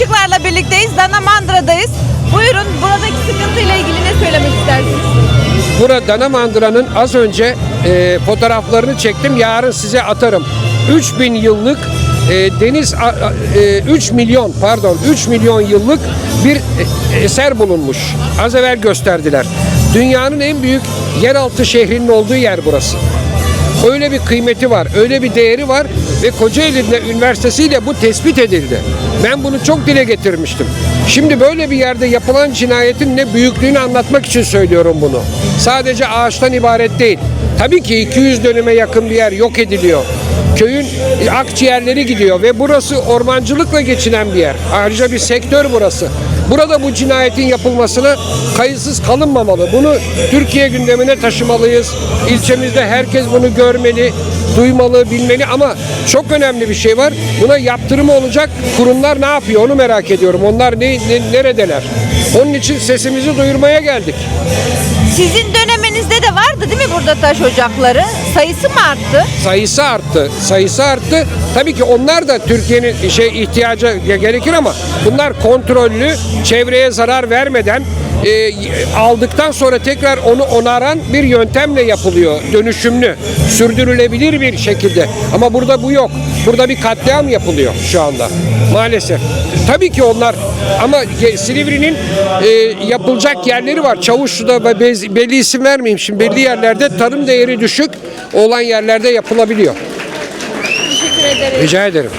Işıklarla birlikteyiz. Danamandıra'dayız. Buyurun buradaki sıkıntıyla ilgili ne söylemek istersiniz? Burada Dana Mandıra'nın az önce e, fotoğraflarını çektim. Yarın size atarım. 3000 yıllık e, deniz a- e, 3 milyon pardon 3 milyon yıllık bir e, eser bulunmuş. Az evvel gösterdiler. Dünyanın en büyük yeraltı şehrinin olduğu yer burası. Öyle bir kıymeti var, öyle bir değeri var ve Kocaeli Üniversitesi ile bu tespit edildi. Ben bunu çok dile getirmiştim. Şimdi böyle bir yerde yapılan cinayetin ne büyüklüğünü anlatmak için söylüyorum bunu. Sadece ağaçtan ibaret değil. Tabii ki 200 dönüme yakın bir yer yok ediliyor. Köyün akciğerleri gidiyor ve burası ormancılıkla geçinen bir yer. Ayrıca bir sektör burası. Burada bu cinayetin yapılmasına kayıtsız kalınmamalı. Bunu Türkiye gündemine taşımalıyız. İlçemizde herkes bunu görmeli, duymalı, bilmeli ama çok önemli bir şey var. Buna yaptırımı olacak kurumlar ne yapıyor onu merak ediyorum. Onlar ne, ne- neredeler? Onun için sesimizi duyurmaya geldik. Sizin döneminizde de vardı değil mi burada taş ocakları? Sayısı mı arttı? sayısı arttı. Sayısı arttı. Tabii ki onlar da Türkiye'nin şey ihtiyaca gerekir ama bunlar kontrollü, çevreye zarar vermeden e, aldıktan sonra tekrar onu onaran bir yöntemle yapılıyor. Dönüşümlü, sürdürülebilir bir şekilde. Ama burada bu yok. Burada bir katliam yapılıyor şu anda. Maalesef. Tabii ki onlar ama Silivri'nin e, yapılacak yerleri var. Çavuşlu'da ve bez- belli isim vermeyeyim şimdi belli yerlerde tarım değeri düşük olan yerlerde yapılabiliyor. Teşekkür ederim. Rica ederim.